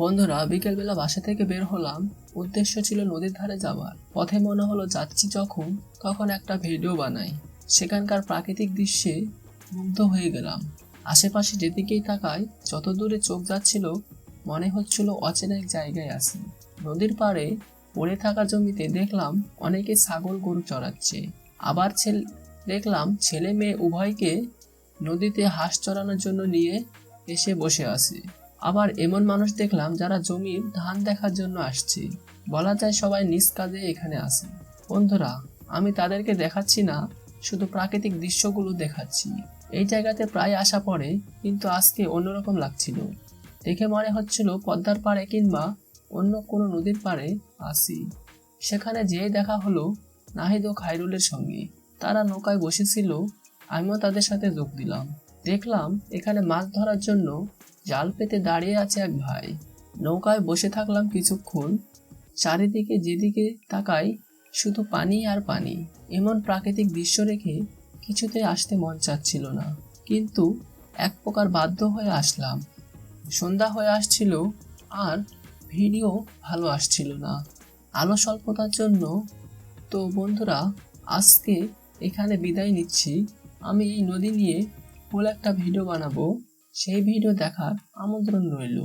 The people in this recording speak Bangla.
বন্ধুরা, বিকেলবেলা বাসা থেকে বের হলাম। উদ্দেশ্য ছিল নদীর ধারে যাওয়ার। পথে মনে হলো যাচ্ছি যখন, তখন একটা ভিডিও বানাই। সেখানকার প্রাকৃতিক দৃশ্যে মুগ্ধ হয়ে গেলাম। আশেপাশে যেদিকেই তাকাই, যত দূরে চোখ যাচ্ছিল, মনে হচ্ছিল অচেনা এক জায়গায় আছি। নদীর পাড়ে পড়ে থাকা জমিতে দেখলাম অনেকে ছাগল গরু চড়াচ্ছে। আবার ছেলে, দেখলাম ছেলে মেয়ে উভয়কে নদীতে হাঁস চড়ানোর জন্য নিয়ে এসে বসে আছে। আবার এমন মানুষ দেখলাম যারা জমির ধান দেখার জন্য আসছে। বলা যায় সবাই নিজ কাজে এখানে আসে বন্ধুরা, আমি তাদেরকে দেখাচ্ছি না, শুধু প্রাকৃতিক দৃশ্যগুলো দেখাচ্ছি। এই জায়গাতে প্রায় আসা পড়ে, কিন্তু আজকে অন্যরকম লাগছিল। দেখে মনে হচ্ছিল পদ্মার পাড়ে কিংবা অন্য কোনো নদীর পাড়ে আসি সেখানে যেয়ে দেখা হলো নাহিদ ও খাইরুলের সঙ্গে। তারা নৌকায় বসেছিল, আমিও তাদের সাথে যোগ দিলাম। দেখলাম এখানে মাছ ধরার জন্য জাল পেতে দাঁড়িয়ে আছে এক ভাই। নৌকায় বসে থাকলাম কিছুক্ষণ। চারিদিকে যেদিকে তাকাই, শুধু পানি আর পানি। এমন প্রাকৃতিক দৃশ্য রেখে কিছুতে আসতে মন চাচ্ছিল না। কিন্তু এক প্রকার বাধ্য হয়ে আসলাম। সন্ধ্যা হয়ে আসছিল আর ভিডিও ভালো আসছিল না। আলো স্বল্পতার জন্য, তো বন্ধুরা, আজকে এখানে বিদায় নিচ্ছি। আমি এই নদী নিয়ে ফুল একটা ভিডিও বানাবো। সেই ভিডিও দেখার আমন্ত্রণ রইল।